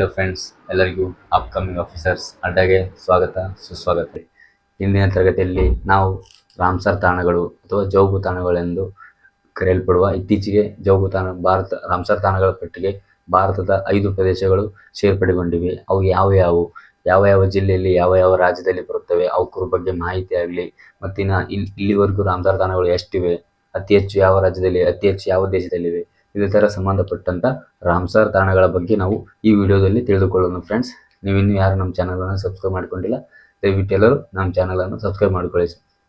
Hello friends ಎಲ್ಲರಿಗೂ upcoming officers ಅಡ್ಡಾಗೆ ಸ್ವಾಗತ, ಸುಸ್ವಾಗತ. ಇಂದಿನ ತರಗತಿಯಲ್ಲಿ ನಾವು ರಾಮ್ಸರ್ ತಾಣಗಳು ಅಥವಾ ಜೌಗು ತಾಣಗಳೆಂದು ಕರೆಯಲ್ಪಡುವ ಇತ್ತೀಚೆಗೆ ಜೌಗು ತಾಣ, ಭಾರತ, ರಾಮ್ಸರ್ ತಾಣಗಳ ಪಟ್ಟಿಗೆ ಭಾರತದ ಐದು ಪ್ರದೇಶಗಳು ಸೇರ್ಪಡೆಗೊಂಡಿವೆ. ಅವು ಯಾವ ಯಾವ ಯಾವ ಯಾವ ಜಿಲ್ಲೆಯಲ್ಲಿ, ಯಾವ ಯಾವ ರಾಜ್ಯದಲ್ಲಿ ಬರುತ್ತವೆ? ಅವಕ್ಕರ ಬಗ್ಗೆ ಮಾಹಿತಿ ಆಗಲಿ. ಮತ್ತಿನ ಇಲ್ಲಿ ಇಲ್ಲಿವರೆಗೂ ರಾಮ್ಸರ್ ತಾಣಗಳು ಎಷ್ಟಿವೆ? ಅತಿ ಹೆಚ್ಚು ಯಾವ ರಾಜ್ಯದಲ್ಲಿ, ಅತಿ ಹೆಚ್ಚು ಯಾವ ದೇಶದಲ್ಲಿವೆ? ಇದೇ ಥರ ಸಂಬಂಧಪಟ್ಟಂತ ರಾಮ್ಸಾರ್ ತಾಣಗಳ ಬಗ್ಗೆ ನಾವು ಈ ವಿಡಿಯೋದಲ್ಲಿ ತಿಳಿದುಕೊಳ್ಳೋಣ ಫ್ರೆಂಡ್ಸ್ ನೀವು ಇನ್ನೂ ಯಾರು ನಮ್ಮ ಚಾನಲನ್ನು ಸಬ್ಸ್ಕ್ರೈಬ್ ಮಾಡ್ಕೊಂಡಿಲ್ಲ, ದಯವಿಟ್ಟು ಎಲ್ಲರೂ ನಮ್ಮ ಚಾನಲನ್ನು ಸಬ್ಸ್ಕ್ರೈಬ್ ಮಾಡ್ಕೊಳ್ಳಿ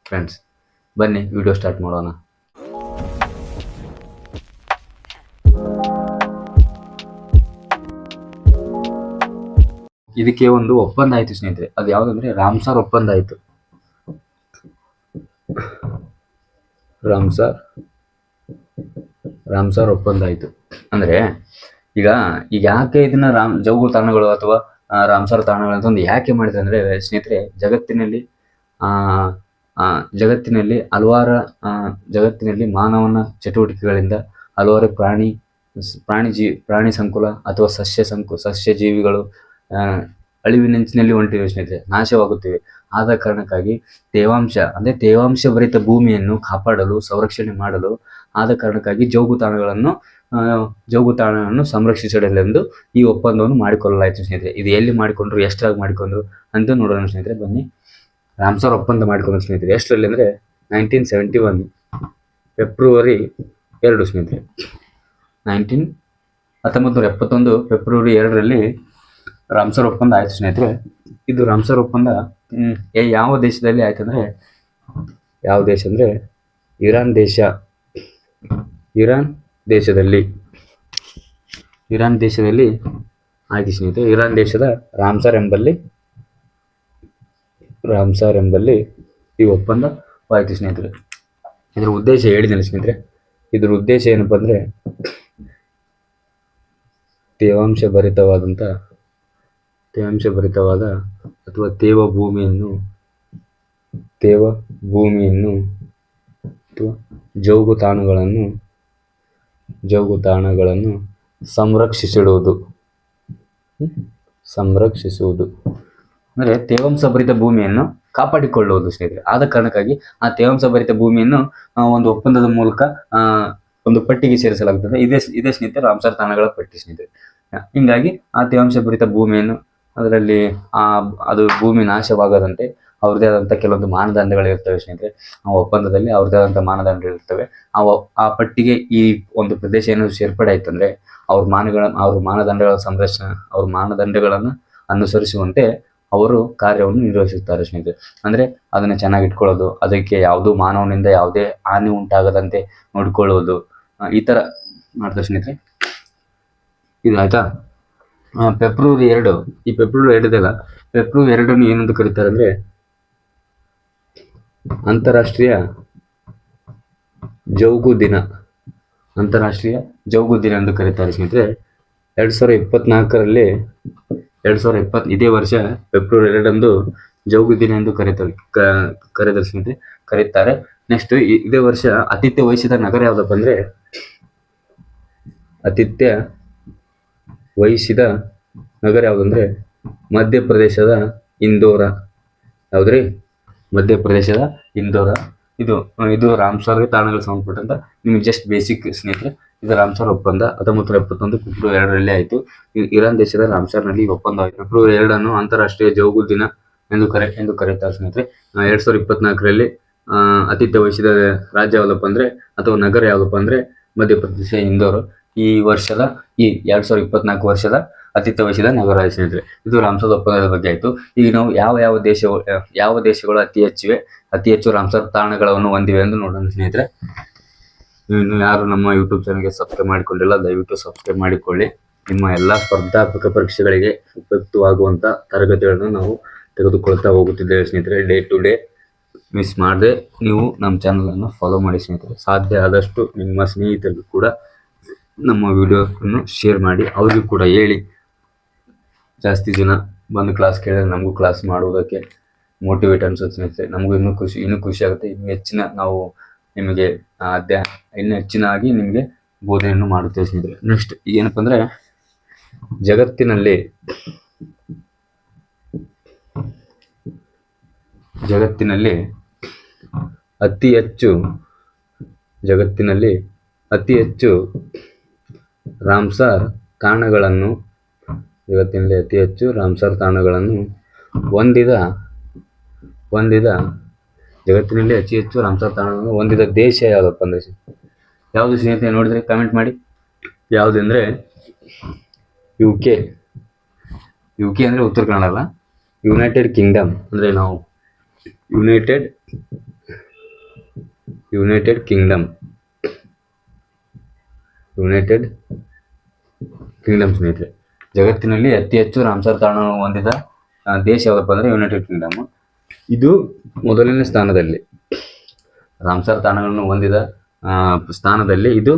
ಫ್ರೆಂಡ್ಸ್ ಬನ್ನಿ, ವಿಡಿಯೋ ಸ್ಟಾರ್ಟ್ ಮಾಡೋಣ. ಇದಕ್ಕೆ ಒಂದು ಒಪ್ಪಂದ ಆಯ್ತು ಸ್ನೇಹಿತರೆ. ಅದು ಯಾವುದಂದ್ರೆ ರಾಮ್ಸಾರ್ ಒಪ್ಪಂದ ಆಯ್ತು. ರಾಮ್ಸರ್ ರಾಮ್ಸರ್ ಒಪ್ಪಂದ ಆಯ್ತು ಅಂದ್ರೆ ಈಗ ಈಗ ಯಾಕೆ ಇದನ್ನ ರಾಮ್ ಜೌಗು ತಾಣಗಳು ಅಥವಾ ರಾಮ್ಸಾರ್ ತಾಣಗಳು ಅಂತ ಒಂದು ಯಾಕೆ ಮಾಡಿದೆ ಅಂದ್ರೆ, ಸ್ನೇಹಿತರೆ, ಜಗತ್ತಿನಲ್ಲಿ, ಆ ಜಗತ್ತಿನಲ್ಲಿ ಹಲವಾರು ಜಗತ್ತಿನಲ್ಲಿ ಮಾನವನ ಚಟುವಟಿಕೆಗಳಿಂದ ಹಲವಾರು ಪ್ರಾಣಿ ಪ್ರಾಣಿ ಜೀ, ಪ್ರಾಣಿ ಸಂಕುಲ ಅಥವಾ ಸಸ್ಯ ಸಂಕು, ಸಸ್ಯ ಜೀವಿಗಳು ಅಳಿವಿನಂಚಿನಲ್ಲಿ ಹೊಂಟಿವೆ ಸ್ನೇಹಿತರೆ, ನಾಶವಾಗುತ್ತಿವೆ. ಆದ ಕಾರಣಕ್ಕಾಗಿ ತೇವಾಂಶ, ಅಂದ್ರೆ ತೇವಾಂಶ ಭರಿತ ಭೂಮಿಯನ್ನು ಕಾಪಾಡಲು, ಸಂರಕ್ಷಣೆ ಮಾಡಲು ಆದ ಕಾರಣಕ್ಕಾಗಿ ಜೋಗು ತಾಣಗಳನ್ನು ಜೋಗು ತಾಣವನ್ನು ಸಂರಕ್ಷಿಸಲೆಂದು ಈ ಒಪ್ಪಂದವನ್ನು ಮಾಡಿಕೊಳ್ಳಲಾಯಿತು ಸ್ನೇಹಿತರೆ. ಇದು ಎಲ್ಲಿ ಮಾಡಿಕೊಂಡ್ರು ಎಷ್ಟಾಗಿ ಮಾಡಿಕೊಂಡ್ರು ಅಂತ ನೋಡೋಣ ಸ್ನೇಹಿತರೆ. ಬನ್ನಿ. ರಾಮ್ಸರ್ ಒಪ್ಪಂದ ಮಾಡಿಕೊಂಡ್ರು ಸ್ನೇಹಿತರೆ. ಎಷ್ಟರಲ್ಲಿ ಅಂದರೆ ನೈನ್ಟೀನ್ ಸೆವೆಂಟಿ ಒನ್ ಫೆಬ್ರವರಿ ಎರಡು ಸ್ನೇಹಿತರೆ. ನೈನ್ಟೀನ್ ಹತ್ತೊಂಬತ್ತು ನೂರ ಎಪ್ಪತ್ತೊಂದು ಫೆಬ್ರವರಿ ಎರಡರಲ್ಲಿ ರಾಮ್ಸರ್ ಒಪ್ಪಂದ ಆಯಿತು ಸ್ನೇಹಿತರೆ. ಇದು ರಾಮ್ಸರ್ ಒಪ್ಪಂದ ಯಾವ ದೇಶದಲ್ಲಿ ಆಯ್ತು ಯಾವ ದೇಶ ಅಂದರೆ ಇರಾನ್ ದೇಶ. ಇರಾನ್ ದೇಶದಲ್ಲಿ. ಇರಾನ್ ದೇಶದಲ್ಲಿ, ಆಯ್ತು ಸ್ನೇಹಿತರೆ, ಇರಾನ್ ದೇಶದ ರಾಮ್ಸರ್ ಎಂಬಲ್ಲಿ ರಾಮ್ಸರ್ ಎಂಬಲ್ಲಿ ಈ ಒಪ್ಪಂದ ಆಯ್ತು ಸ್ನೇಹಿತರೆ. ಇದರ ಉದ್ದೇಶ ಹೇಳಿದ್ದೇನೆ ಸ್ನೇಹಿತರೆ. ಇದರ ಉದ್ದೇಶ ಏನಪ್ಪ ಅಂದರೆ ತೇವಾಂಶ ಭರಿತವಾದಂಥ ತೇವಾಂಶ ಭರಿತವಾದ ಅಥವಾ ತೇವ ಭೂಮಿಯನ್ನು ತೇವ ಭೂಮಿಯನ್ನು ಅಥವಾ ಜೌಗು ತಾಣಗಳನ್ನು ಜೌಗು ತಾಣಗಳನ್ನು ಸಂರಕ್ಷಿಸಿಡುವುದು? ಸಂರಕ್ಷಿಸುವುದು. ಅಂದರೆ ತೇವಾಂಶ ಭರಿತ ಭೂಮಿಯನ್ನು ಕಾಪಾಡಿಕೊಳ್ಳುವುದು ಸ್ನೇಹಿತರೆ ಆದ ಕಾರಣಕ್ಕಾಗಿ ಆ ತೇವಾಂಶ ಭರಿತ ಭೂಮಿಯನ್ನು ಒಂದು ಒಪ್ಪಂದದ ಮೂಲಕ ಒಂದು ಪಟ್ಟಿಗೆ ಸೇರಿಸಲಾಗುತ್ತದೆ ಇದೇ ಇದೇ ಸ್ನೇಹಿತರೆ, ರಾಮಸರ್ ತಾಣಗಳ ಪಟ್ಟಿ ಸ್ನೇಹಿತರೆ. ಹಿಂಗಾಗಿ ಆ ತೇವಾಂಶ ಭರಿತ ಭೂಮಿಯನ್ನು ಅದರಲ್ಲಿ, ಆ, ಅದು ಭೂಮಿ ನಾಶವಾಗದಂತೆ ಅವ್ರದ್ದೇ ಆದಂಥ ಕೆಲವೊಂದು ಮಾನದಂಡಗಳು ಇರ್ತವೆ ಸ್ನೇಹಿತರೆ. ಆ ಒಪ್ಪಂದದಲ್ಲಿ ಅವ್ರದೇ ಆದಂಥ ಮಾನದಂಡಗಳಿರ್ತವೆ ಆ ಆ ಪಟ್ಟಿಗೆ ಈ ಒಂದು ಪ್ರದೇಶ ಏನಾದ್ರು ಸೇರ್ಪಡೆ ಆಯ್ತು ಅಂದ್ರೆ ಅವ್ರ ಮಾನಗಳ, ಅವ್ರ ಮಾನದಂಡಗಳ ಸಂರಕ್ಷಣೆ, ಅವ್ರ ಮಾನದಂಡಗಳನ್ನು ಅನುಸರಿಸುವಂತೆ ಅವರು ಕಾರ್ಯವನ್ನು ನಿರ್ವಹಿಸುತ್ತಾರೆ ಸ್ನೇಹಿತರೆ. ಅಂದ್ರೆ ಅದನ್ನ ಚೆನ್ನಾಗಿ ಇಟ್ಕೊಳ್ಳೋದು, ಅದಕ್ಕೆ ಯಾವುದೂ ಮಾನವನಿಂದ ಯಾವುದೇ ಹಾನಿ ಉಂಟಾಗದಂತೆ ನೋಡಿಕೊಳ್ಳುವುದು ಈ ತರ ಮಾಡ್ತಾರೆ ಸ್ನೇಹಿತರೆ. ಇದು ಆಯ್ತಾ? ಫೆಬ್ರವರಿ ಎರಡು, ಈ ಫೆಬ್ರವರಿ ಎರಡದಲ್ಲ, ಫೆಬ್ರವರಿ ಎರಡನ್ನು ಏನಂತ ಕರೀತಾರೆ ಅಂದ್ರೆ ಅಂತಾರಾಷ್ಟ್ರೀಯ ಜೌಗು ದಿನ. ಅಂತಾರಾಷ್ಟ್ರೀಯ ಜೌಗು ದಿನ ಎಂದು ಕರೀತಾರೆ ಸ್ನೇಹಿತರೆ. ಎರಡು ಸಾವಿರ ಇಪ್ಪತ್ನಾಲ್ಕರಲ್ಲಿ ಎರಡು ಸಾವಿರ ಇಪ್ಪತ್ ಇದೇ ವರ್ಷ ಫೆಬ್ರವರಿ ಎರಡರಂದು ಜೌಗು ದಿನ ಎಂದು ಕರೀತಾರೆ ಕ- ಕರೀತಾರೆ ಸ್ನೇಹಿತರೆ. ಕರೀತಾರೆ. ನೆಕ್ಸ್ಟ್ ಇದೇ ವರ್ಷ ಆತಿಥ್ಯ ವಹಿಸಿದ ನಗರ ಯಾವುದಪ್ಪ ಅಂದ್ರೆ ಆತಿಥ್ಯ ವಹಿಸಿದ ನಗರ ಯಾವುದಂದ್ರೆ ಮಧ್ಯಪ್ರದೇಶದ ಇಂದೋರ. ಹೌದ್ರಿ ಮಧ್ಯಪ್ರದೇಶದ ಇಂದೋರ. ಇದು ಇದು ರಾಮ್ಸರ್ ತಾಣಗಳಿಗೆ ಸಂಬಂಧಪಟ್ಟಂತ ನಿಮ್ಗೆ ಜಸ್ಟ್ ಬೇಸಿಕ್ ಸ್ನೇಹಿತರೆ, ಇದು ರಾಮ್ಸರ್ ಒಪ್ಪಂದ. ಹತ್ತೊಂಬತ್ತು ನೂರ ಎಪ್ಪತ್ತೊಂದು ಫೆಬ್ರವರಿ ಎರಡರಲ್ಲಿ ಆಯಿತು. ಇರಾನ್ ದೇಶದ ರಾಮ್ಸರ್ನಲ್ಲಿ ನಲ್ಲಿ ಒಪ್ಪಂದ ಆಯಿತು. ಫೆಬ್ರವರಿ ಎರಡನ್ನು ಅಂತಾರಾಷ್ಟ್ರೀಯ ಜೌಗು ದಿನ ಎಂದು ಕರೆ, ಎಂದು ಕರೆಯುತ್ತಾರೆ ಸ್ನೇಹಿತರೆ. ಎರಡ್ ಸಾವಿರದ ಇಪ್ಪತ್ನಾಲ್ಕರಲ್ಲಿ ಆತಿಥ್ಯ ವಹಿಸಿದ ರಾಜ್ಯ ಯಾವುದಪ್ಪ ಅಂದ್ರೆ, ಅಥವಾ ನಗರ ಯಾವುದಪ್ಪ ಅಂದ್ರೆ ಮಧ್ಯಪ್ರದೇಶ ಇಂದೋರು. ಈ ವರ್ಷದ, ಈ ಎರಡ್ ಸಾವಿರದ ಇಪ್ಪತ್ನಾಲ್ಕು ವರ್ಷದ ಆತಿಥ್ಯ ವಹಿಸಿದ ಸ್ನೇಹಿತರೆ ಇದು ರಾಮ್ಸರ್ ಒಪ್ಪಂದದ ಬಗ್ಗೆ ಆಯಿತು. ಈಗ ನಾವು ಯಾವ ಯಾವ ದೇಶ ಯಾವ ದೇಶಗಳು ಅತಿ ಹೆಚ್ಚಿವೆ, ಅತಿ ಹೆಚ್ಚು ರಾಮ್ಸರ್ ತಾಣಗಳನ್ನು ಹೊಂದಿವೆ ಎಂದು ನೋಡೋಣ ಸ್ನೇಹಿತರೆ. ಇನ್ನು ಯಾರು ನಮ್ಮ ಯೂಟ್ಯೂಬ್ ಚಾನಲ್ಗೆ ಸಬ್ಸ್ಕ್ರೈಬ್ ಮಾಡಿಕೊಂಡಿಲ್ಲ, ದಯವಿಟ್ಟು ಸಬ್ಸ್ಕ್ರೈಬ್ ಮಾಡಿಕೊಳ್ಳಿ. ನಿಮ್ಮ ಎಲ್ಲ ಸ್ಪರ್ಧಾತ್ಮಕ ಪರೀಕ್ಷೆಗಳಿಗೆ ಉಪಯುಕ್ತವಾಗುವಂಥ ತರಗತಿಗಳನ್ನು ನಾವು ತೆಗೆದುಕೊಳ್ತಾ ಹೋಗುತ್ತಿದ್ದೇವೆ ಸ್ನೇಹಿತರೆ. ಡೇ ಟು ಡೇ ಮಿಸ್ ಮಾಡದೆ ನೀವು ನಮ್ಮ ಚಾನಲನ್ನು ಫಾಲೋ ಮಾಡಿ ಸ್ನೇಹಿತರೆ. ಸಾಧ್ಯ ಆದಷ್ಟು ನಿಮ್ಮ ಸ್ನೇಹಿತರಿಗೂ ಕೂಡ ನಮ್ಮ ವಿಡಿಯೋವನ್ನು ಶೇರ್ ಮಾಡಿ, ಅವರಿಗೂ ಕೂಡ ಹೇಳಿ. ಜಾಸ್ತಿ ಜನ ಬಂದು ಕ್ಲಾಸ್ ಕೇಳಿದ್ರೆ ನಮಗೂ ಕ್ಲಾಸ್ ಮಾಡುವುದಕ್ಕೆ ಮೋಟಿವೇಟ್ ಅನ್ಸುತ್ತೆ ಸ್ನೇಹಿತರೆ. ನಮಗೂ ಇನ್ನೂ ಖುಷಿ ಇನ್ನೂ ಖುಷಿ ಆಗುತ್ತೆ. ಇನ್ನೂ ಹೆಚ್ಚಿನ ನಾವು ನಿಮಗೆ ಇನ್ನೂ ಇನ್ನೂ ಹೆಚ್ಚಿನಾಗಿ ನಿಮಗೆ ಬೋಧನೆಯನ್ನು ಮಾಡುತ್ತೇವೆ ಸ್ನೇಹಿತರೆ. ನೆಕ್ಸ್ಟ್ ಏನಪ್ಪ ಅಂದರೆ ಜಗತ್ತಿನಲ್ಲಿ ಜಗತ್ತಿನಲ್ಲಿ ಅತಿ ಹೆಚ್ಚು, ಜಗತ್ತಿನಲ್ಲಿ ಅತಿ ಹೆಚ್ಚು ರಾಮ್ಸಾರ್ ತಾಣಗಳನ್ನು ಜಗತ್ತಿನಲ್ಲಿ ಅತಿ ಹೆಚ್ಚು ರಾಮ್ಸರ್ ತಾಣಗಳನ್ನು ಹೊಂದಿದ ಹೊಂದಿದ, ಜಗತ್ತಿನಲ್ಲಿ ಅತಿ ಹೆಚ್ಚು ರಾಮ್ಸರ್ ತಾಣಗಳನ್ನು ಹೊಂದಿದ ದೇಶ ಯಾವುದಪ್ಪ ಅಂದರೆ ಯಾವುದು ಸ್ನೇಹಿತ ನೋಡಿದ್ರೆ ಕಮೆಂಟ್ ಮಾಡಿ. ಯಾವುದಂದ್ರೆ ಯು ಕೆ ಯು ಕೆ ಅಂದರೆ ಉತ್ತರ ಕನ್ನಡ ಅಲ್ಲ? ಯುನೈಟೆಡ್ ಕಿಂಗ್ಡಮ್ ಅಂದ್ರೆ ನಾವು. United United Kingdom United Kingdom ಸ್ನೇಹಿತರೆ. ಜಗತ್ತಿನಲ್ಲಿ ಅತಿ ಹೆಚ್ಚು ರಾಮ್ಸರ್ ತಾಣವನ್ನು ಹೊಂದಿದ ದೇಶ ಯಾವುದಪ್ಪ ಅಂದರೆ ಯುನೈಟೆಡ್ ಕಿಂಗ್ಡಮ್ ಇದು ಮೊದಲನೇ ಸ್ಥಾನದಲ್ಲಿ. ರಾಮ್ಸರ್ ತಾಣಗಳನ್ನು ಹೊಂದಿದ ಸ್ಥಾನದಲ್ಲಿ ಇದು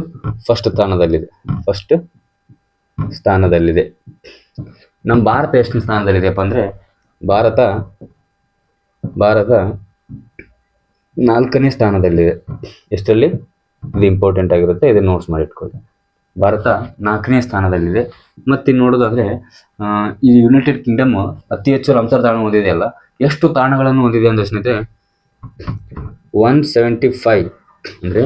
ಫಸ್ಟ್ ಸ್ಥಾನದಲ್ಲಿದೆ. ಫಸ್ಟ್ ಸ್ಥಾನದಲ್ಲಿದೆ. ನಮ್ಮ ಭಾರತ ಎಷ್ಟು ಸ್ಥಾನದಲ್ಲಿದೆಯಪ್ಪ ಅಂದರೆ, ಭಾರತ ಭಾರತ ನಾಲ್ಕನೇ ಸ್ಥಾನದಲ್ಲಿದೆ. ಎಷ್ಟರಲ್ಲಿ? ಇದು ಇಂಪಾರ್ಟೆಂಟ್ ಆಗಿರುತ್ತೆ, ಇದನ್ನು ನೋಟ್ಸ್ ಮಾಡಿ ಇಟ್ಕೊಳ್ಳಿ. ಭಾರತ ನಾಲ್ಕನೇ ಸ್ಥಾನದಲ್ಲಿದೆ. ಮತ್ತೆ ನೋಡೋದಾದ್ರೆ ಈ ಯುನೈಟೆಡ್ ಕಿಂಗ್ಡಮ್ ಅತಿ ಹೆಚ್ಚು ರಂಸರ್ ತಾಣ ಹೊಂದಿದೆಯಲ್ಲ ಎಷ್ಟು ತಾಣಗಳನ್ನು ಹೊಂದಿದೆ ಅಂದ್ರೆ ಸ್ನೇಹಿತರೆ ಒನ್ ಸೆವೆಂಟಿ ಫೈವ್ ಅಂದರೆ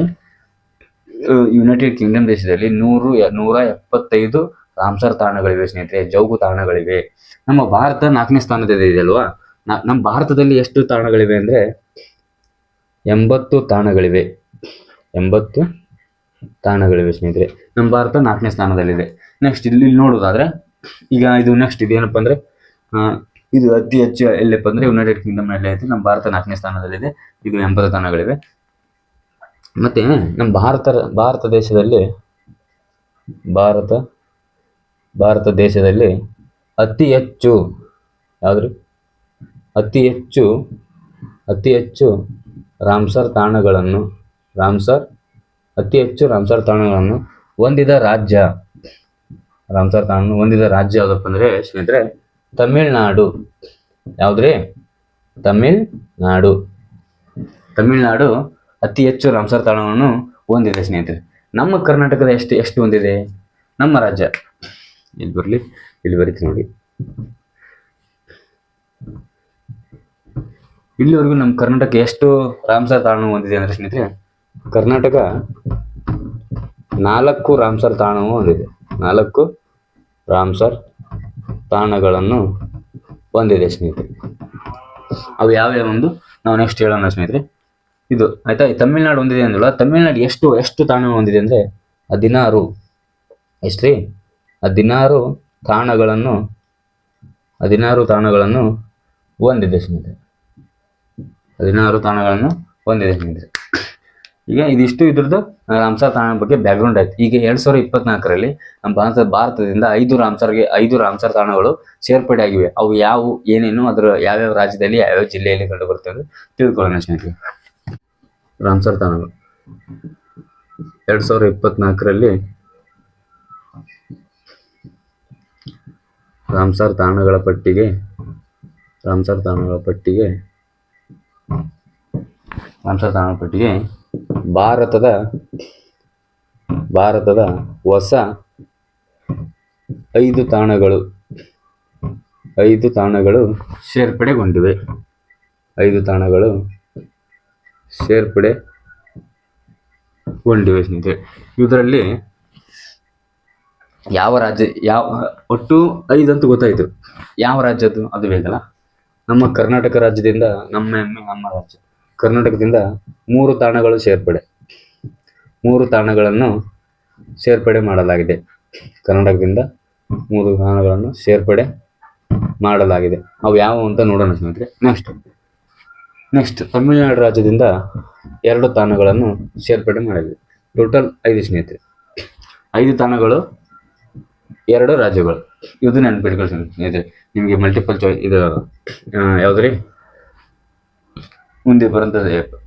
ಯುನೈಟೆಡ್ ಕಿಂಗ್ಡಮ್ ದೇಶದಲ್ಲಿ ನೂರು, ನೂರ ಎಪ್ಪತ್ತೈದು ರಾಮ್ಸರ್ ತಾಣಗಳಿವೆ ಸ್ನೇಹಿತರೆ, ಜೌಗು ತಾಣಗಳಿವೆ. ನಮ್ಮ ಭಾರತ ನಾಲ್ಕನೇ ಸ್ಥಾನದಲ್ಲಿ ಇದೆ ಅಲ್ವಾ? ನಮ್ಮ ಭಾರತದಲ್ಲಿ ಎಷ್ಟು ತಾಣಗಳಿವೆ ಅಂದ್ರೆ, ಎಂಬತ್ತು ತಾಣಗಳಿವೆ. ಎಂಬತ್ತು ತಾಣಗಳಿವೆ ಸ್ನೇಹಿತರೆ. ನಮ್ಮ ಭಾರತ ನಾಲ್ಕನೇ ಸ್ಥಾನದಲ್ಲಿದೆ. ನೆಕ್ಸ್ಟ್ ಇಲ್ಲಿ ನೋಡೋದಾದ್ರೆ ಈಗ ಇದು ನೆಕ್ಸ್ಟ್ ಇದೇನಪ್ಪ ಅಂದ್ರೆ ಇದು ಅತಿ ಹೆಚ್ಚು ಎಲ್ಲಪ್ಪ ಅಂದ್ರೆ ಯುನೈಟೆಡ್ ಕಿಂಗ್ಡಮ್ನಲ್ಲಿ ಐತೆ. ನಮ್ಮ ಭಾರತ ನಾಲ್ಕನೇ ಸ್ಥಾನದಲ್ಲಿದೆ. ಇದು ಎಂಬತ್ತು ತಾಣಗಳಿವೆ. ಮತ್ತು ನಮ್ಮ ಭಾರತ ಭಾರತ ದೇಶದಲ್ಲಿ, ಭಾರತ ಭಾರತ ದೇಶದಲ್ಲಿ ಅತಿ ಹೆಚ್ಚು, ಯಾವ್ದ್ರಿ? ಅತಿ ಹೆಚ್ಚು ಅತಿ ಹೆಚ್ಚು ರಾಮ್ಸರ್ ತಾಣಗಳನ್ನು ರಾಮ್ಸರ್ ಅತಿ ಹೆಚ್ಚು ರಾಮ್ಸರ್ ತಾಣಗಳನ್ನು ಹೊಂದಿದ ರಾಜ್ಯ. ರಾಮ್ಸರ್ ತಾಣ ಹೊಂದಿದ ರಾಜ್ಯ ಯಾವುದಪ್ಪ ಅಂದರೆ ಸ್ನೇಹಿತರೆ, ತಮಿಳ್ನಾಡು. ಯಾವುದ್ರಿ? ತಮಿಳ್ನಾಡು. ತಮಿಳ್ನಾಡು ಅತಿ ಹೆಚ್ಚು ರಾಮ್ಸರ್ ತಾಣವನ್ನು ಹೊಂದಿದೆ ಸ್ನೇಹಿತರೆ. ನಮ್ಮ ಕರ್ನಾಟಕದ ಎಷ್ಟು ಎಷ್ಟು ಹೊಂದಿದೆ? ನಮ್ಮ ರಾಜ್ಯ. ಇಲ್ಲಿ ಬರಲಿ, ಇಲ್ಲಿ ಬರೀತಿ ನೋಡಿ. ಇಲ್ಲಿವರೆಗೂ ನಮ್ಮ ಕರ್ನಾಟಕ ಎಷ್ಟು ರಾಮ್ಸರ್ ತಾಣ ಹೊಂದಿದೆ ಅಂದರೆ ಸ್ನೇಹಿತರೆ ಕರ್ನಾಟಕ ನಾಲ್ಕು ರಾಮ್ಸರ್ ತಾಣವು ಹೊಂದಿದೆ. ನಾಲ್ಕು ರಾಮ್ಸರ್ ತಾಣಗಳನ್ನು ಹೊಂದಿದೆ ಸ್ನೇಹಿತರೆ. ಅವು ಯಾವ್ಯಾವ ಒಂದು ನಾವು ನೆಕ್ಸ್ಟ್ ಹೇಳೋಣ ಸ್ನೇಹಿತರೆ. ಇದು ಆಯ್ತಾ? ತಮಿಳ್ನಾಡು ಹೊಂದಿದೆ ಅಂದಲ್ಲ ತಮಿಳ್ನಾಡು ಎಷ್ಟು ಎಷ್ಟು ತಾಣ ಹೊಂದಿದೆ ಅಂದರೆ ಹದಿನಾರು. ಎಷ್ಟ್ರಿ? ಹದಿನಾರು ತಾಣಗಳನ್ನು ಹದಿನಾರು ತಾಣಗಳನ್ನು ಹೊಂದಿದೆ ಸ್ನೇಹಿತರೆ. ಹದಿನಾರು ತಾಣಗಳನ್ನು ಹೊಂದಿದೆ ಸ್ನೇಹಿತರೆ. ಈಗ ಇದಿಷ್ಟು ಇದ್ರದ್ದು ರಾಮ್ಸರ್ ತಾಣ ಬಗ್ಗೆ ಬ್ಯಾಕ್ಗ್ರೌಂಡ್ ಆಯ್ತು. ಈಗ ಎರಡ್ ಸಾವಿರದ ಇಪ್ಪತ್ನಾಲ್ಕರಲ್ಲಿ ನಮ್ಮ ಭಾರತ, ಭಾರತದಿಂದ ಐದು ರಾಮ್ಸರ್ಗೆ ಐದು ರಾಮ್ಸರ್ ತಾಣಗಳು ಸೇರ್ಪಡೆ ಆಗಿವೆ. ಅವು ಯಾವು, ಏನೇನು, ಅದರ ಯಾವ್ಯಾವ ರಾಜ್ಯದಲ್ಲಿ, ಯಾವ್ಯಾವ ಜಿಲ್ಲೆಯಲ್ಲಿ ಕಂಡು ಬರ್ತವೆ ತಿಳ್ಕೊಳ್ಳೋಣ ಸ್ನೇಹಿತರೆ. ರಾಮ್ಸರ್ ತಾಣಗಳು. ಎರಡ್ ಸಾವಿರದ ಇಪ್ಪತ್ನಾಲ್ಕರಲ್ಲಿ ರಾಮ್ಸರ್ ತಾಣಗಳ ಪಟ್ಟಿಗೆ ರಾಮ್ಸರ್ ತಾಣಗಳ ಪಟ್ಟಿಗೆ ರಾಮ್ಸರ್ ತಾಣಗಳ ಪಟ್ಟಿಗೆ ಭಾರತದ ಭಾರತದ ಹೊಸ ಐದು ತಾಣಗಳು ಐದು ತಾಣಗಳು ಸೇರ್ಪಡೆಗೊಂಡಿವೆ. ಐದು ತಾಣಗಳು ಸೇರ್ಪಡೆಗೊಂಡಿವೆ ಸ್ನೇಹಿತರೆ. ಇದರಲ್ಲಿ ಯಾವ ರಾಜ್ಯ, ಯಾವ, ಒಟ್ಟು ಐದಂತೂ ಗೊತ್ತಾಯಿತು. ಯಾವ ರಾಜ್ಯದ್ದು? ಅದು ಬೇಕಲ್ಲ ನಮ್ಮ ಕರ್ನಾಟಕ ರಾಜ್ಯದಿಂದ ನಮ್ಮ ನಮ್ಮ ರಾಜ್ಯ. ಕರ್ನಾಟಕದಿಂದ ಮೂರು ತಾಣಗಳು ಸೇರ್ಪಡೆ. ಮೂರು ತಾಣಗಳನ್ನು ಸೇರ್ಪಡೆ ಮಾಡಲಾಗಿದೆ. ಕರ್ನಾಟಕದಿಂದ ಮೂರು ತಾಣಗಳನ್ನು ಸೇರ್ಪಡೆ ಮಾಡಲಾಗಿದೆ. ಅವು ಯಾವುವು ಅಂತ ನೋಡೋಣ ಸ್ನೇಹಿತರೆ. ನೆಕ್ಸ್ಟ್ ನೆಕ್ಸ್ಟ್ ತಮಿಳುನಾಡು ರಾಜ್ಯದಿಂದ ಎರಡು ತಾಣಗಳನ್ನು ಸೇರ್ಪಡೆ ಮಾಡಿದೆ. ಟೋಟಲ್ ಐದು ಸ್ನೇಹಿತರೆ. ಐದು ತಾಣಗಳು ಎರಡು ರಾಜ್ಯಗಳು. ಇದು ನೆನ್ಪಿಟ್ಕೊಳ್ಳಿ ಸ್ನೇಹಿತರೆ. ನಿಮಗೆ ಮಲ್ಟಿಪಲ್ ಚಾಯ್ಸ್ ಇದು ಯಾವುದ್ರಿ ಯಾವ್ದ್ರಿ? ಮುಂದೆ ಬರುವಂತ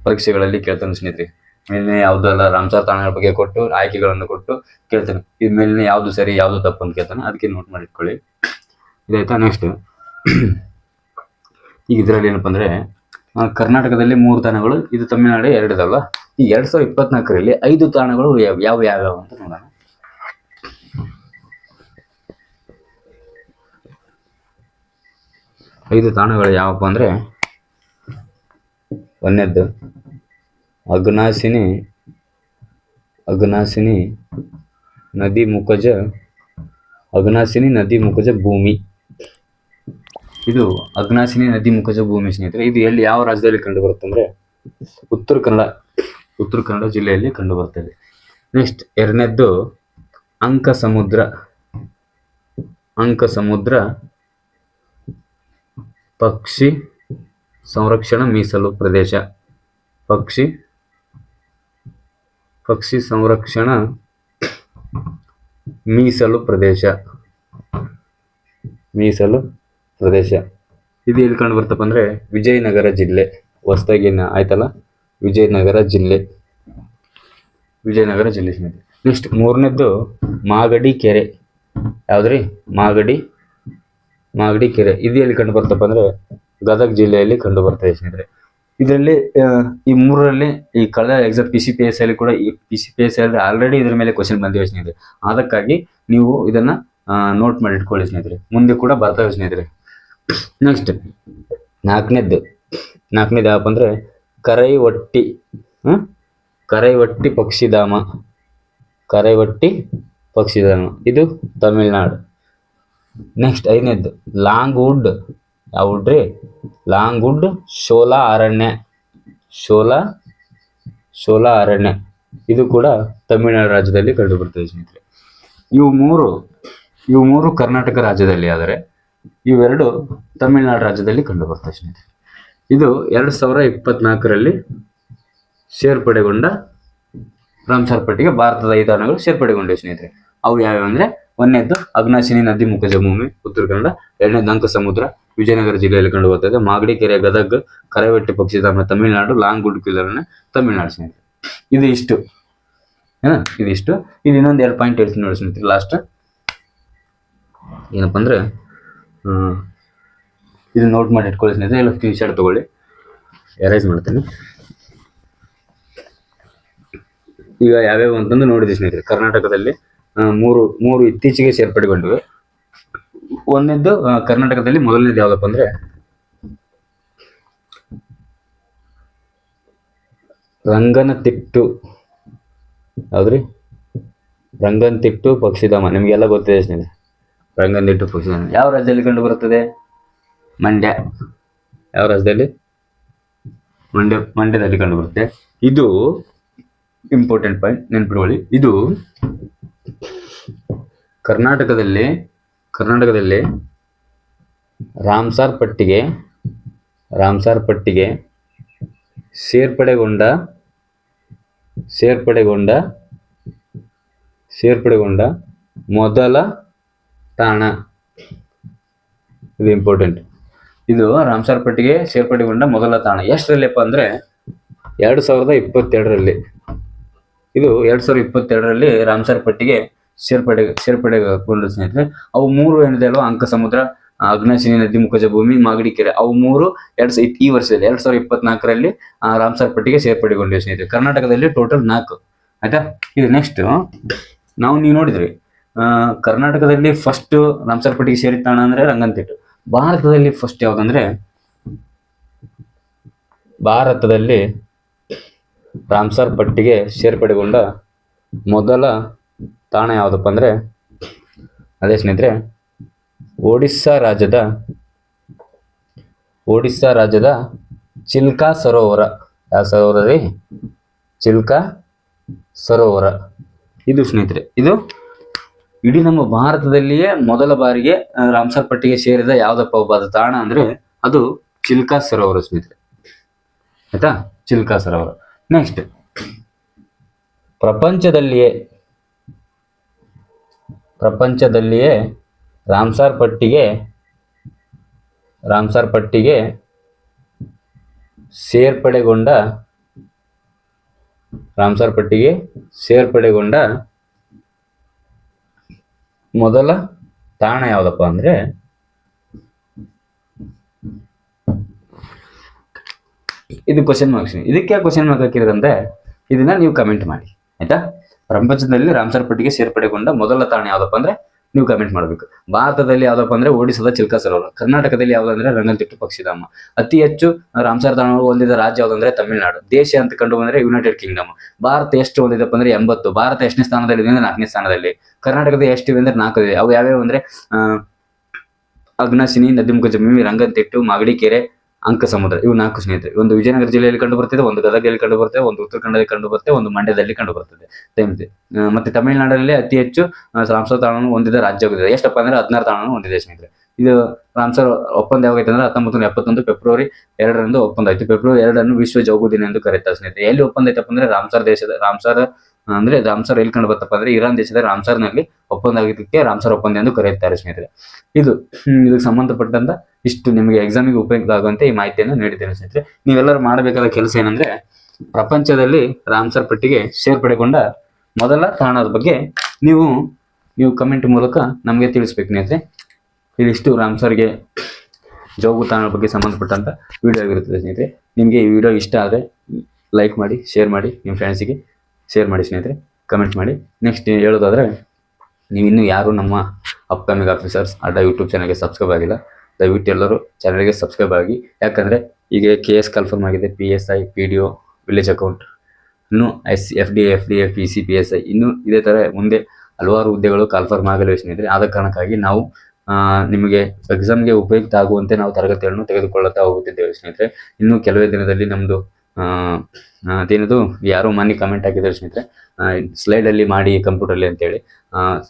ಪರೀಕ್ಷೆಗಳಲ್ಲಿ ಕೇಳ್ತಾನೆ ಸ್ನೇಹಿತರೆ. ಮೇಲಿನ ಯಾವುದೆಲ್ಲ ರಾಮಸಾರ್ ತಾಣಗಳ ಬಗ್ಗೆ ಕೊಟ್ಟು, ಆಯ್ಕೆಗಳನ್ನು ಕೊಟ್ಟು ಕೇಳ್ತಾನೆ. ಇದ್ ಮೇಲಿನ ಯಾವುದು ಸರಿ, ಯಾವುದು ತಪ್ಪು ಅಂತ ಕೇಳ್ತಾನೆ. ಅದಕ್ಕೆ ನೋಟ್ ಮಾಡಿಟ್ಕೊಳ್ಳಿ ಇದಾಯ್ತಾ ನೆಕ್ಸ್ಟ್ ಈಗ ಇದರಲ್ಲಿ ಏನಪ್ಪ ಅಂದ್ರೆ ಕರ್ನಾಟಕದಲ್ಲಿ ಮೂರು ತಾಣಗಳು, ಇದು ತಮಿಳುನಾಡು ಎರಡದಲ್ಲ ಈ ಎರಡ್ ಸಾವಿರದ ಇಪ್ಪತ್ನಾಲ್ಕರಲ್ಲಿ ಐದು ತಾಣಗಳು ಯಾವ ಯಾವ ಅಂತ ನೋಡೋಣ. ಐದು ತಾಣಗಳು ಯಾವಪ್ಪ ಅಂದ್ರೆ ಒಂದನೇದ್ದು, ಅಗ್ನಾಸಿನಿ ಅಗ್ನಾಸಿನಿ ನದಿ ಮುಖಜ, ಅಗ್ನಾಸಿನಿ ನದಿ ಮುಖಜ ಭೂಮಿ. ಇದು ಅಗ್ನಾಸಿನಿ ನದಿ ಮುಖಜ ಭೂಮಿ ಸ್ನೇಹಿತರೆ, ಇದು ಎಲ್ಲಿ ಯಾವ ರಾಜ್ಯದಲ್ಲಿ ಕಂಡು ಬರುತ್ತಂದ್ರೆ ಉತ್ತರ ಕನ್ನಡ ಉತ್ತರ ಕನ್ನಡ ಜಿಲ್ಲೆಯಲ್ಲಿ ಕಂಡು ಬರ್ತದೆ ನೆಕ್ಸ್ಟ್ ಎರಡನೇದ್ದು ಅಂಕ ಸಮುದ್ರ ಅಂಕ ಸಮುದ್ರ ಪಕ್ಷಿ ಸಂರಕ್ಷಣಾ ಮೀಸಲು ಪ್ರದೇಶ. ಪಕ್ಷಿ. ಪಕ್ಷಿ ಸಂರಕ್ಷಣಾ ಮೀಸಲು ಪ್ರದೇಶ. ಮೀಸಲು ಪ್ರದೇಶ. ಇದು ಎಲ್ಲಿ ಕಂಡು ಬರ್ತಪ್ಪ ಅಂದರೆ ವಿಜಯನಗರ ಜಿಲ್ಲೆ. ಹೊಸದಾಗಿನ ಆಯ್ತಲ್ಲ? ವಿಜಯನಗರ ಜಿಲ್ಲೆ. ವಿಜಯನಗರ ಜಿಲ್ಲೆ ನೆಕ್ಸ್ಟ್ ಮೂರನೇದ್ದು ಮಾಗಡಿ ಕೆರೆ. ಯಾವುದ್ರಿ? ಮಾಗಡಿ. ಮಾಗಡಿ ಕೆರೆ. ಇದು ಎಲ್ಲಿ ಕಂಡು ಬರ್ತಪ್ಪ ಅಂದ್ರೆ ಗದಗ ಜಿಲ್ಲೆಯಲ್ಲಿ ಕಂಡು ಬರ್ತದೆ ಸ್ನೇಹಿತರೆ. ಇದರಲ್ಲಿ ಈ ಮೂರರಲ್ಲಿ ಈ ಕಳೆದ exam P C P S ಅಲ್ಲಿ ಕೂಡ ಈ ಪಿ ಸಿ ಪಿ ಎಸ್ ಅಲ್ಲಿ ಆಲ್ರೆಡಿ ಇದ್ರ ಮೇಲೆ ಕ್ವಶನ್ ಬಂದಿವೆ ಇದೆ ಅದಕ್ಕಾಗಿ ನೀವು ಇದನ್ನ ನೋಟ್ ಮಾಡಿ ಇಟ್ಕೊಳ್ಳಿ ಸ್ನೇಹಿತರೆ. ಮುಂದೆ ಕೂಡ ಬರ್ತವೆ ಸ್ನೇಹಿತರೆ. ನೆಕ್ಸ್ಟ್ ನಾಲ್ಕನೇದ್ದು. ನಾಲ್ಕನೇದು ಯಾವಪ್ಪ ಅಂದ್ರೆ ಕರೈವಟ್ಟಿ ಕರೈವಟ್ಟಿ ಪಕ್ಷಿಧಾಮ. ಕರೈವಟ್ಟಿ ಪಕ್ಷಿಧಾಮ. ಇದು ತಮಿಳ್ನಾಡು. ನೆಕ್ಸ್ಟ್ ಐದನೇದ್ದು, ಲಾಂಗ್ ವುಡ್. ಯಾವ ಲಾಂಗ್ ವುಡ್ ಶೋಲಾ ಅರಣ್ಯ. ಶೋಲಾ ಶೋಲಾ ಅರಣ್ಯ. ಇದು ಕೂಡ ತಮಿಳುನಾಡು ರಾಜ್ಯದಲ್ಲಿ ಕಂಡು ಬರ್ತದೆ ಸ್ನೇಹಿತರೆ. ಇವು ಮೂರು ಇವು ಮೂರು ಕರ್ನಾಟಕ ರಾಜ್ಯದಲ್ಲಿ ಆದರೆ ಇವೆರಡು ತಮಿಳುನಾಡು ರಾಜ್ಯದಲ್ಲಿ ಕಂಡು ಬರ್ತದೆ ಸ್ನೇಹಿತರೆ. ಇದು ಎರಡು ಸಾವಿರ ಇಪ್ಪತ್ನಾಲ್ಕರಲ್ಲಿ ಸೇರ್ಪಡೆಗೊಂಡ ರಾಮಸಾರ್ ಪಟ್ಟಿಗೆ ಭಾರತದ ಐದು ಸೇರ್ಪಡೆಗೊಂಡಿವೆ ಸ್ನೇಹಿತರೆ. ಅವು ಯಾವ್ಯಾವ ಅಂದ್ರೆ ಒಂದನೇದ್ದು ಅಗ್ನಾಶಿನಿ ನದಿ ಮುಖಜ ಭೂಮಿ, ಉತ್ತರ ಕನ್ನಡ. ಎರಡನೇ ಅಂಕ ಸಮುದ್ರ ವಿಜಯನಗರ ಜಿಲ್ಲೆಯಲ್ಲಿ ಕಂಡು ಬರ್ತದೆ. ಮಾಗಡಿ, ಕೆರೆ, ಗದಗ್, ಕರವೆಟ್ಟಿ ಪಕ್ಷಿಧಾಮ ತಮಿಳುನಾಡು ಲಾಂಗ್ ಗುಡ್ ಕಿಲ್ಲರ್ನ ತಮಿಳುನಾಡು ಸ್ನೇಹಿತರೆ. ಇದು ಇಷ್ಟು. ಏನ? ಇದಿಷ್ಟು ಇದು ಇನ್ನೊಂದು ಎರಡು ಪಾಯಿಂಟ್ ಹೇಳ್ತೀನಿ ನೋಡಿ ಸ್ನೇಹಿತರೆ ಲಾಸ್ಟ್ ಏನಪ್ಪ ಅಂದ್ರೆ ಇದು ನೋಟ್ ಮಾಡಿ ಇಟ್ಕೊಳ್ಳಿ ಸ್ನೇಹಿತರೆ. ಎಲ್ಲ ಸ್ಕ್ರೀನ್ ಶರ್ಟ್ ತಗೊಳ್ಳಿ. ಎರೈಸ್ ಮಾಡ್ತೇನೆ. ಈಗ ಯಾವ್ಯಾವ ಅಂತಂದು ನೋಡಿದ್ವಿ ಸ್ನೇಹಿತರೆ. ಕರ್ನಾಟಕದಲ್ಲಿ ಮೂರು ಮೂರು ಇತ್ತೀಚೆಗೆ ಸೇರ್ಪಡೆಗೊಂಡಿವೆ. ಒಂದನೇದ್ದು ಕರ್ನಾಟಕದಲ್ಲಿ, ಮೊದಲನೇದು ಯಾವುದಪ್ಪ ಅಂದ್ರೆ ರಂಗನತಿಟ್ಟು ಹೌದ್ರಿ ರಂಗನತಿಟ್ಟು ಪಕ್ಷಿಧಾಮ. ನಿಮಗೆಲ್ಲ ಗೊತ್ತಿದೆ ಸ್ನೇಹಿತರೆ. ರಂಗನತಿಟ್ಟು ಪಕ್ಷಿಧಾಮ. ಯಾವ ರಾಜ್ಯದಲ್ಲಿ ಕಂಡು ಬರುತ್ತದೆ? ಮಂಡ್ಯ. ಯಾವ ರಾಜ್ಯದಲ್ಲಿ? ಮಂಡ್ಯ, ಮಂಡ್ಯದಲ್ಲಿ ಕಂಡು ಬರುತ್ತೆ. ಇದು ಇಂಪಾರ್ಟೆಂಟ್ ಪಾಯಿಂಟ್ ನೆನ್ಪಿಟ್ಕೊಳ್ಳಿ. ಇದು ಕರ್ನಾಟಕದಲ್ಲಿ ಕರ್ನಾಟಕದಲ್ಲಿ ರಾಮ್ಸಾರ್ ಪಟ್ಟಿಗೆ ರಾಮ್ಸಾರ್ ಪಟ್ಟಿಗೆ ಸೇರ್ಪಡೆಗೊಂಡ ಸೇರ್ಪಡೆಗೊಂಡ ಸೇರ್ಪಡೆಗೊಂಡ ಮೊದಲ ತಾಣ ಇದು ಇಂಪಾರ್ಟೆಂಟ್ ಇದು ರಾಮ್ಸಾರ್ ಪಟ್ಟಿಗೆ ಸೇರ್ಪಡೆಗೊಂಡ ಮೊದಲ ತಾಣ ಎಷ್ಟರಲ್ಲಿಪ್ಪ ಅಂದರೆ, ಎರಡು ಸಾವಿರದ ಇಪ್ಪತ್ತೆರಡರಲ್ಲಿ. ಇದು ಎರಡ್ ಸಾವಿರದ ಇಪ್ಪತ್ತೆರಡರಲ್ಲಿ ರಾಮ್ಸರ್ ಪಟ್ಟಿಗೆ ಸೇರ್ಪಡೆ ಸೇರ್ಪಡೆಗೊಂಡ ಸ್ನೇಹಿತರೆ. ಅವು ಮೂರು ಏನಿದೆ ಅಲ್ವಾ? ಅಂಕ ಸಮುದ್ರ ಅಗ್ನಶಿನಿ ನದಿ ಮುಖಜ ಭೂಮಿ ಮಾಗಡಿ ಕೆರೆ ಅವು ಮೂರು ಎರಡ್ ಈ ವರ್ಷದಲ್ಲಿ, ಎರಡ್ ಸಾವಿರದ ಇಪ್ಪತ್ನಾಲ್ಕರಲ್ಲಿ ರಾಮ್ಸರ್ ಪಟ್ಟಿಗೆ ಸೇರ್ಪಡೆಗೊಂಡಿವೆ ಸ್ನೇಹಿತರೆ. ಕರ್ನಾಟಕದಲ್ಲಿ ಟೋಟಲ್ ನಾಲ್ಕು. ಆಯ್ತಾ? ಇದು ನೆಕ್ಸ್ಟ್ ನಾವು ನೀವು ನೋಡಿದ್ರಿ ಕರ್ನಾಟಕದಲ್ಲಿ ಫಸ್ಟ್ ರಾಮ್ಸರ್ ಪಟ್ಟಿಗೆ ಸೇರಿದ ತಾಣ ಅಂದ್ರೆ ರಂಗನತಿಟ್ಟು ಭಾರತದಲ್ಲಿ ಫಸ್ಟ್ ಯಾವ್ದಂದ್ರೆ ಭಾರತದಲ್ಲಿ ರಾಮ್ಸಾರ್ ಪಟ್ಟಿಗೆ ಸೇರ್ಪಡೆಗೊಂಡ ಮೊದಲ ತಾಣ ಯಾವುದಪ್ಪ ಅಂದರೆ, ಅದೇ ಸ್ನೇಹಿತರೆ, ಒಡಿಸ್ಸಾ ರಾಜ್ಯದ ಒಡಿಸ್ಸಾ ರಾಜ್ಯದ ಚಿಲ್ಕಾ ಸರೋವರ. ಯಾವ ಸರೋವರ ರೀ? ಚಿಲ್ಕಾ ಸರೋವರ. ಇದು ಸ್ನೇಹಿತರೆ, ಇದು ಇಡೀ ನಮ್ಮ ಭಾರತದಲ್ಲಿಯೇ ಮೊದಲ ಬಾರಿಗೆ ರಾಮ್ಸರ್ ಪಟ್ಟಿಗೆ ಸೇರಿದ ಯಾವುದಪ್ಪ ಒಬ್ಬ ತಾಣ ಅಂದ್ರೆ, ಅದು ಚಿಲ್ಕಾ ಸರೋವರ ಸ್ನೇಹಿತರೆ. ಆಯ್ತಾ? ಚಿಲ್ಕಾ ಸರೋವರ. ನೆಕ್ಸ್ಟ್ ಪ್ರಪಂಚದಲ್ಲಿಯೇ ಪ್ರಪಂಚದಲ್ಲಿಯೇ ರಾಮ್ಸಾರ್ ಪಟ್ಟಿಗೆ ರಾಮ್ಸಾರ್ ಪಟ್ಟಿಗೆ ಸೇರ್ಪಡೆಗೊಂಡ, ರಾಮ್ಸಾರ್ ಪಟ್ಟಿಗೆ ಸೇರ್ಪಡೆಗೊಂಡ ಮೊದಲ ತಾಣ ಯಾವುದಪ್ಪ ಅಂದ್ರೆ ಇದು ಕ್ವಶನ್ ಮಾರ್ಕ್ಸ್ ಇದಕ್ಕೆ ಕ್ವಶನ್ ಮಾರ್ಕ್ ಹಾಕಿರೋದಂದ್ರೆ ಇದನ್ನ ನೀವು ಕಮೆಂಟ್ ಮಾಡಿ. ಆಯ್ತಾ? ಪ್ರಪಂಚದಲ್ಲಿ ರಾಮ್ಸರ್ ಪಟ್ಟಿಗೆ ಸೇರ್ಪಡೆಗೊಂಡ ಮೊದಲ ತಾಣ ಯಾವ್ದಪ್ಪ ಅಂದ್ರೆ ನೀವು ಕಮೆಂಟ್ ಮಾಡಬೇಕು. ಭಾರತದಲ್ಲಿ ಯಾವ್ದಪ್ಪ ಅಂದ್ರೆ ಓಡಿಸದ ಚಿಲ್ಕ ಸರೋವರ ಕರ್ನಾಟಕದಲ್ಲಿ ಯಾವ್ದಂದ್ರೆ ರಂಗನತಿಟ್ಟು ಪಕ್ಷಿಧಾಮ. ಅತಿ ಹೆಚ್ಚು ರಾಮ್ಸರ್ ತಾಣ ಹೊಂದಿದ ರಾಜ್ಯ ಯಾವ್ದಂದ್ರೆ ತಮಿಳುನಾಡು. ದೇಶ ಅಂತ ಕಂಡು ಬಂದ್ರೆ ಯುನೈಟೆಡ್ ಕಿಂಗ್ಡಮ್ ಭಾರತ ಎಷ್ಟು ಹೊಂದಿದಪ್ಪ ಅಂದ್ರೆ ಎಂಬತ್ತು. ಭಾರತ ಎಷ್ಟನೇ ಸ್ಥಾನದಲ್ಲಿ ಅಂದ್ರೆ ನಾಲ್ಕನೇ ಸ್ಥಾನದಲ್ಲಿ. ಕರ್ನಾಟಕದ ಎಷ್ಟಿವೆ ಅಂದ್ರೆ ನಾಲ್ಕು ಅವು ಯಾವ್ಯಾವ ಅಂದ್ರೆ ಆ, ಅಗ್ನಶಿನಿ ನದಿಮುಖ ಜಮೀನಿ ರಂಗನತಿಟ್ಟು ಮಾಗಡಿಕೆರೆ ಅಂಕ ಸಮುದ್ರ ಇವು ನಾಲ್ಕು ಸ್ನೇಹಿತರೆ. ಒಂದು ವಿಜಯನಗರ ಜಿಲ್ಲೆಯಲ್ಲಿ ಕಂಡು ಬರ್ತದೆ ಒಂದು ಗದಗಲ್ಲಿ ಕಂಡು ಬರ್ತದೆ ಒಂದು ಉತ್ತರ ಕಂಡು ಬರ್ತದೆ ಒಂದು ಮಂಡ್ಯದಲ್ಲಿ ಕಂಡು ಬರ್ತದೆ. ಮತ್ತೆ ತಮಿಳುನಾಡಲ್ಲಿ ಅತಿ ಹೆಚ್ಚು ರಾಮಸರ್ ತಾಣವನ್ನು ಹೊಂದಿದ ರಾಜ್ಯವಾಗಿದೆ ಎಷ್ಟಪ್ಪ ಅಂದ್ರೆ ಹದಿನಾರು ತಾಣವನ್ನು ಹೊಂದಿದೆ ಸ್ನೇಹಿತರೆ. ಇದು ರಾಮಸರ್ ಒಪ್ಪಂದ ಯಾವಾಗೈತೆ ಅಂದ್ರೆ ಹತ್ತೊಂಬತ್ತು ನೂರ ಎಪ್ಪತ್ತೊಂದು ಫೆಬ್ರವರಿ ಎರಡರಂದು ಒಪ್ಪಂದ ಆಯ್ತು. ಫೆಬ್ರವರಿ ಎರಡನ್ನು ವಿಶ್ವ ಜೌಗು ದಿನ ಎಂದು ಕರೀತಾರೆ ಸ್ನೇಹಿತರೆ. ಎಲ್ಲಿ ಒಪ್ಪಂದ ಆಯ್ತಪ್ಪ ಅಂದ್ರೆ ರಾಮಸರ್ ದೇಶದ, ರಾಮಸರ್, ಅಂದ್ರೆ ರಾಮಸರ್ ಎಲ್ಲಿ ಕಂಡು ಬರ್ತಪ್ಪ ಅಂದ್ರೆ ಇರಾನ್ ದೇಶದ ರಾಮಸರ್ನಲ್ಲಿ ಒಪ್ಪಂದ ಆಗಿದ್ದಕ್ಕೆ ರಾಮಸರ್ ಒಪ್ಪಂದ ಎಂದು ಕರೆಯುತ್ತಾರೆ ಸ್ನೇಹಿತರೆ. ಇದು ಇದಕ್ಕೆ ಸಂಬಂಧಪಟ್ಟಂತ ಇಷ್ಟು ನಿಮಗೆ ಎಕ್ಸಾಮಿಗೆ ಉಪಯುಕ್ತ ಆಗುವಂತೆ ಈ ಮಾಹಿತಿಯನ್ನು ನೀಡಿದ್ದೇನೆ ಸ್ನೇಹಿತರೆ. ನೀವೆಲ್ಲರೂ ಮಾಡಬೇಕಾದ ಕೆಲಸ ಏನಂದ್ರೆ, ಪ್ರಪಂಚದಲ್ಲಿ ರಾಮ್ಸರ್ ಪಟ್ಟಿಗೆ ಸೇರ್ಪಡೆಗೊಂಡ ಮೊದಲ ತಾಣದ ಬಗ್ಗೆ ನೀವು ನೀವು ಕಮೆಂಟ್ ಮೂಲಕ ನಮಗೆ ತಿಳಿಸ್ಬೇಕು ಸ್ನೇಹಿತರೆ. ಇದಿಷ್ಟು ರಾಮ್ಸರ್ಗೆ ಜೋಗು ತಾಣದ ಬಗ್ಗೆ ಸಂಬಂಧಪಟ್ಟಂತ ವಿಡಿಯೋ ಆಗಿರುತ್ತದೆ ಸ್ನೇಹಿತರೆ. ನಿಮಗೆ ಈ ವಿಡಿಯೋ ಇಷ್ಟ ಆದರೆ ಲೈಕ್ ಮಾಡಿ ಶೇರ್ ಮಾಡಿ, ನಿಮ್ಮ ಫ್ರೆಂಡ್ಸಿಗೆ ಶೇರ್ ಮಾಡಿ ಸ್ನೇಹಿತರೆ. ಕಮೆಂಟ್ ಮಾಡಿ. ನೆಕ್ಸ್ಟ್ ಹೇಳೋದಾದ್ರೆ, ನೀವು ಇನ್ನೂ ಯಾರು ನಮ್ಮ ಅಪ್ಕಮಿಂಗ್ ಆಫೀಸರ್ಸ್ ಅಡ್ಡ ಯೂಟ್ಯೂಬ್ ಚಾನಲ್ಗೆ ಸಬ್ಸ್ಕ್ರೈಬ್ ಆಗಿಲ್ಲ. ದಯವಿಟ್ಟು ಎಲ್ಲರೂ ಚಾನಲ್ಗೆ ಸಬ್ಸ್ಕ್ರೈಬ್ ಆಗಿ. ಯಾಕಂದರೆ ಈಗ ಕೆ ಎಸ್ ಕನ್ಫರ್ಮ್ ಆಗಿದೆ P S I P D O village account ಇನ್ನು S F D F D F P C P S I ಇನ್ನೂ ಇದೇ ಥರ ಮುಂದೆ ಹಲವಾರು ಹುದ್ದೆಗಳು ಕನ್ಫರ್ಮ್ ಆಗಲಿವೆ ಸ್ನೇಹಿತರೆ ಆದ ಕಾರಣಕ್ಕಾಗಿ ನಾವು ನಿಮಗೆ ಎಕ್ಸಾಮ್ಗೆ ಉಪಯುಕ್ತ ಆಗುವಂತೆ ನಾವು ತರಗತಿಗಳನ್ನು ತೆಗೆದುಕೊಳ್ಳುತ್ತಾ ಹೋಗುತ್ತಿದ್ದೇವೆ ಸ್ನೇಹಿತರೆ ಇನ್ನು ಕೆಲವೇ ದಿನದಲ್ಲಿ ನಮ್ಮದು ಅದೇನದು, ಯಾರೋ ಮನೆ ಕಮೆಂಟ್ ಹಾಕಿದ್ದಾರೆ ಸ್ನೇಹಿತರೆ ಸ್ಲೈಡಲ್ಲಿ ಮಾಡಿ ಕಂಪ್ಯೂಟರ್ಲಿ ಅಂತೇಳಿ.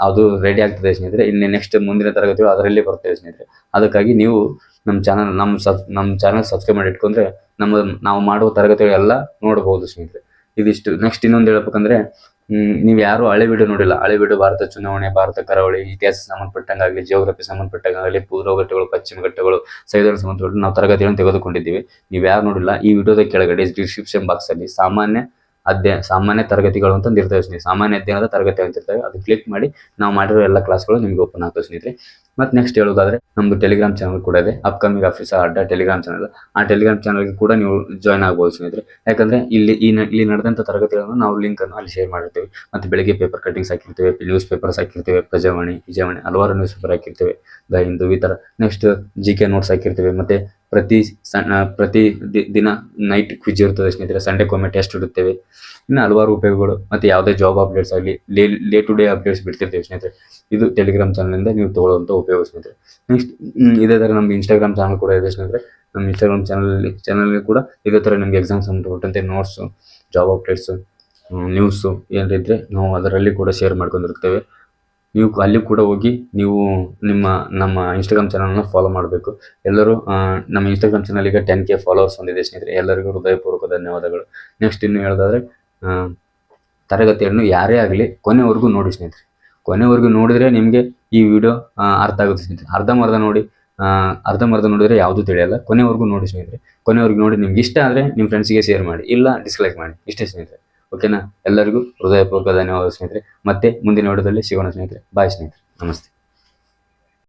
ಅದು ರೆಡಿ ಆಗ್ತದೆ ಸ್ನೇಹಿತರೆ. ಇನ್ನು ನೆಕ್ಸ್ಟ್ ಮುಂದಿನ ತರಗತಿಗಳು ಅದರಲ್ಲಿ ಬರ್ತೇವೆ ಸ್ನೇಹಿತರೆ. ಅದಕ್ಕಾಗಿ ನೀವು ನಮ್ಮ ಚಾನಲ್ ನಮ್ಮ ಸಬ್ ನಮ್ಮ ಚಾನಲ್ ಸಬ್ಸ್ಕ್ರೈಬ್ ಮಾಡಿ ಇಟ್ಕೊಂಡ್ರೆ ನಮ್ಮ, ನಾವು ಮಾಡುವ ತರಗತಿಗಳೆಲ್ಲ ನೋಡಬಹುದು ಸ್ನೇಹಿತರೆ. ಇದಿಷ್ಟು. ನೆಕ್ಸ್ಟ್ ಇನ್ನೊಂದು ಹೇಳ್ಬೇಕಂದ್ರೆ ನೀವು ಯಾರು ಹಳೆ ವಿಡಿಯೋ ನೋಡಿಲ್ಲ. ಹಳೆ ವಿಡಿಯೋ ಭಾರತ ಚುನಾವಣೆ, ಭಾರತ ಕರಾವಳಿ, ಇತಿಹಾಸ ಸಂಬಂಧಪಟ್ಟಂಗಾಗಲಿ ಜಿಯೋಗ್ರಫಿ ಸಂಬಂಧಪಟ್ಟಂಗಾಗಲಿ ಪೂರ್ವ ಘಟ್ಟಗಳು ಪಶ್ಚಿಮ ಘಟ್ಟಗಳು ಸೈದರ ಸಂಬಂಧಪಟ್ಟ ನಾವು ತರಗತಿಗಳನ್ನು ತೆಗೆದುಕೊಂಡಿದ್ದೀವಿ. ನೀವು ಯಾರು ನೋಡಿಲ್ಲ, ಈ ವಿಡಿಯೋದ ಕೆಳಗಡೆ ಡಿಸ್ಕ್ರಿಪ್ಷನ್ ಬಾಕ್ಸಲ್ಲಿ ಸಾಮಾನ್ಯ ಅಧ್ಯಯನ, ಸಾಮಾನ್ಯ ತರಗತಿಗಳು ಅಂತ ನಿರ್ಧರಿಸಿ ಸಾಮಾನ್ಯ ಅಧ್ಯಯನದ ತರಗತಿ ಅಂತ ಇರ್ತವೆ. ಅದು ಕ್ಲಿಕ್ ಮಾಡಿ ನಾವು ಮಾಡಿರೋ ಎಲ್ಲ ಕ್ಲಾಸ್ಗಳು ನಿಮ್ಗೆ ಓಪನ್ ಆಗ್ತವೆ ಸ್ನೇಹಿತರೆ. ಮತ್ತೆ ನೆಕ್ಸ್ಟ್ ಹೇಳೋದಾದ್ರೆ ನಮ್ದು ಟೆಲಿಗ್ರಾಮ್ ಚಾನಲ್ ಕೂಡ ಇದೆ. Upcoming office Adda Telegram channel ಆ ಟೆಲಿಗ್ರಾಮ್ ಚಾನಲ್ಗೆ ಕೂಡ ನೀವು ಜಾಯ್ನ್ ಆಗ್ಬೋದು ಸ್ನೇಹಿತರೆ. ಯಾಕಂದ್ರೆ ಇಲ್ಲಿ ಈ ಇಲ್ಲಿ ನಡೆದಂಥ ತರಗತಿಗಳನ್ನು ನಾವು ಲಿಂಕ್ ಅನ್ನು ಅಲ್ಲಿ ಶೇರ್ ಮಾಡಿರ್ತೀವಿ. ಮತ್ತೆ ಬೆಳಿಗ್ಗೆ ಪೇಪರ್ ಕಟಿಂಗ್ಸ್ ಹಾಕಿರ್ತೇವೆ ನ್ಯೂಸ್ ಪೇಪರ್ಸ್ ಹಾಕಿರ್ತೇವೆ, ಪ್ರಜಾವಾಣಿ ವಿಜಯವಾಣಿ ಹಲವಾರು ನ್ಯೂಸ್ ಪೇಪರ್ ಹಾಕಿರ್ತೇವೆ. ದ ಹಿಂದೂ ಈ ಥರ ನೆಕ್ಸ್ಟ್ ಜಿ ಕೆ ನೋಟ್ಸ್ ಹಾಕಿರ್ತೇವೆ. ಮತ್ತೆ ಪ್ರತಿ ಸಣ್ಣ ಪ್ರತಿ ದಿನ ನೈಟ್ ಕ್ವಿಜ್ ಇರ್ತದೆ ಸ್ನೇಹಿತರೆ. ಸಂಡೇಗೊಮ್ಮೆ ಟೆಸ್ಟ್ ಇಡುತ್ತೇವೆ. ಇನ್ನು ಹಲವಾರು ಉಪಯೋಗಗಳು. ಮತ್ತೆ ಯಾವುದೇ ಜಾಬ್ ಅಪ್ಡೇಟ್ಸ್ ಆಗಲಿ ಡೇ ಟು ಡೇ ಅಪ್ಡೇಟ್ಸ್ ಬಿಡ್ತಿರ್ತೇವೆ ಸ್ನೇಹಿತರೆ. ಇದು ಟೆಲಿಗ್ರಾಮ್ ಚಾನಲಿಂದ ನೀವು ತಗೊಳ್ಳುವಂತ ಉಪಯೋಗ. ಸ್ನೇಹಿತರೆ ನೆಕ್ಸ್ಟ್ ಇದೇ ಥರ ನಮ್ಗೆ ಇನ್ಸ್ಟಾಗ್ರಾಮ್ ಚಾನಲ್ ಕೂಡ ಇದೆ ಸ್ನೇಹಿತರೆ. ನಮ್ಮ ಇನ್ಸ್ಟಾಗ್ರಾಮ್ ಚಾನಲ್ ಚಾನಲ್ಗೆ ಕೂಡ ಇದೇ ಥರ ನಿಮಗೆ ಎಕ್ಸಾಮ್ ಸಂಬಂಧಪಟ್ಟಂತೆ ನೋಟ್ಸು ಜಾಬ್ ಅಪ್ಡೇಟ್ಸು ನ್ಯೂಸು ಏನಾರ ಇದ್ದರೆ ನಾವು ಅದರಲ್ಲಿ ಕೂಡ ಶೇರ್ ಮಾಡ್ಕೊಂಡಿರ್ತೇವೆ. ನೀವು ಅಲ್ಲಿ ಕೂಡ ಹೋಗಿ ನೀವು ನಿಮ್ಮ, ನಮ್ಮ ಇನ್ಸ್ಟಾಗ್ರಾಮ್ ಚಾನಲ್ನ ಫಾಲೋ ಮಾಡಬೇಕು. ಎಲ್ಲರೂ ನಮ್ಮ ಇನ್ಸ್ಟಾಗ್ರಾಮ್ ಚಾನಲ್ ಈಗ ಟೆನ್ ಕೆ ಫಾಲೋವರ್ಸ್ ಹೊಂದಿದೆ ಸ್ನೇಹಿತರೆ. ಎಲ್ಲರಿಗೂ ಹೃದಯಪೂರ್ವಕ ಧನ್ಯವಾದಗಳು. ನೆಕ್ಸ್ಟ್ ಇನ್ನು ಹೇಳೋದಾದ್ರೆ ತರಗತಿಯನ್ನು ಯಾರೇ ಆಗಲಿ ಕೊನೆವರೆಗೂ ನೋಡಿ ಸ್ನೇಹಿತರೆ. ಕೊನೆವರೆಗೂ ನೋಡಿದರೆ ನಿಮಗೆ ಈ ವಿಡಿಯೋ ಅರ್ಥ ಆಗುತ್ತೆ ಸ್ನೇಹಿತರೆ. ಅರ್ಧಂಬರ್ಧ ನೋಡಿ ಅರ್ಧಮರ್ಧ ನೋಡಿದರೆ ಯಾವುದೂ ತಿಳಿಯಲ್ಲ. ಕೊನೆವರೆಗೂ ನೋಡಿ ಸ್ನೇಹಿತರೆ. ಕೊನೆವರೆಗೂ ನೋಡಿ ನಿಮ್ಗೆ ಇಷ್ಟ ಆದರೆ ನಿಮ್ಮ ಫ್ರೆಂಡ್ಸ್ಗೆ ಶೇರ್ ಮಾಡಿ. ಇಲ್ಲ ಡಿಸ್ಲೈಕ್ ಮಾಡಿ. ಇಷ್ಟೇ ಸ್ನೇಹಿತರೆ. ಓಕೆನಾ ಎಲ್ಲರಿಗೂ ಹೃದಯಪೂರ್ವಕ ಧನ್ಯವಾದ ಸ್ನೇಹಿತರೆ. ಮತ್ತೆ ಮುಂದಿನ ವಿಡಿಯೋದಲ್ಲಿ ಸಿಗೋಣ ಸ್ನೇಹಿತರೆ. ಬಾಯ್ ಸ್ನೇಹಿತರೆ. ನಮಸ್ತೆ.